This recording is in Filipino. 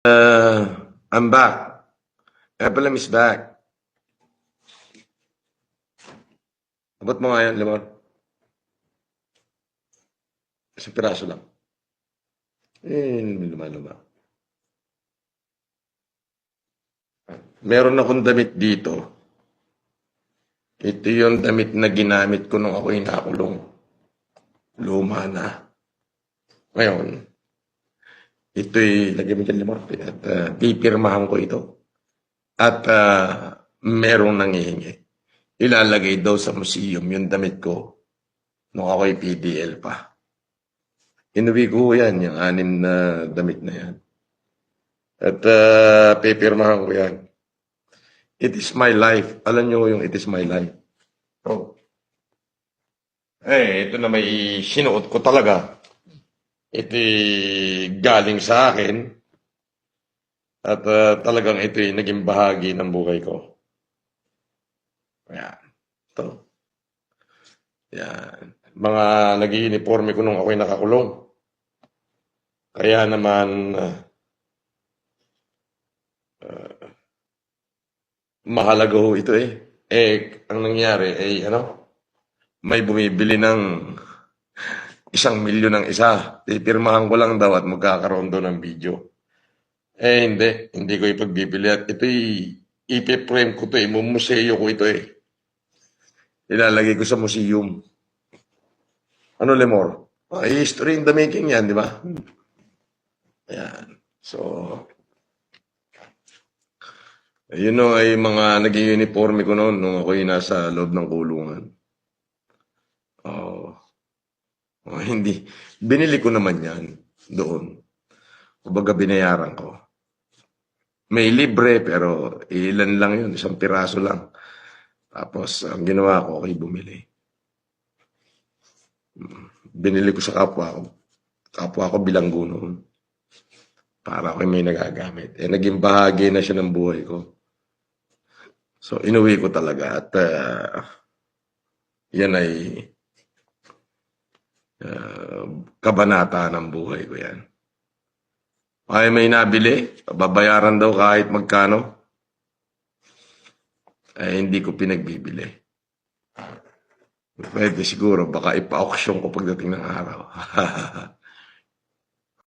Uh, I'm back. Ephraim is back. Abot mo nga yan, Limon. Isang piraso lang. Eh, luma-luma. Meron akong damit dito. Ito yung damit na ginamit ko nung ako'y nakulong. Luma na. Ngayon, ito'y, lagyan mo dyan limon, at uh, pipirmahan ko ito. At uh, merong nangihingi. Ilalagay daw sa museum yung damit ko nung ako'y PDL pa. Inuwi ko yan, yung anim na damit na yan. At uh, pipirmahan ko yan. It is my life. Alam nyo yung it is my life. Oh. Eh, ito na may sinuot ko talaga. Ito galing sa akin. At uh, talagang ito naging bahagi ng buhay ko. Yan. Ito. Yan. Mga naging uniforme ko nung ako'y nakakulong. Kaya naman, uh, mahalaga ho ito eh. Eh, ang nangyari ay ano, may bumibili ng isang milyon ng isa. Pipirmahan ko lang daw at magkakaroon doon ng video. Eh, hindi. Hindi ko ipagbibili. At ito'y ipiprame ko to eh. Mumuseo ko ito eh. Ilalagay ko sa museum. Ano, Lemor? Ay, history in the making yan, di ba? Ayan. So, yun o ay mga naging uniforme ko noon nung ako'y nasa loob ng kulungan. Oh. Oh. hindi. Binili ko naman yan doon. Kumbaga binayaran ko. May libre pero ilan lang yun, isang piraso lang. Tapos ang ginawa ko, ako'y bumili. Binili ko sa kapwa ko. Kapwa ko bilanggo noon. Para ako'y may nagagamit. Eh, naging bahagi na siya ng buhay ko. So, inuwi ko talaga at uh, yan ay uh, kabanata ng buhay ko yan. Ay may nabili, babayaran daw kahit magkano. Ay hindi ko pinagbibili. Pwede siguro, baka ipa-auction ko pagdating ng araw.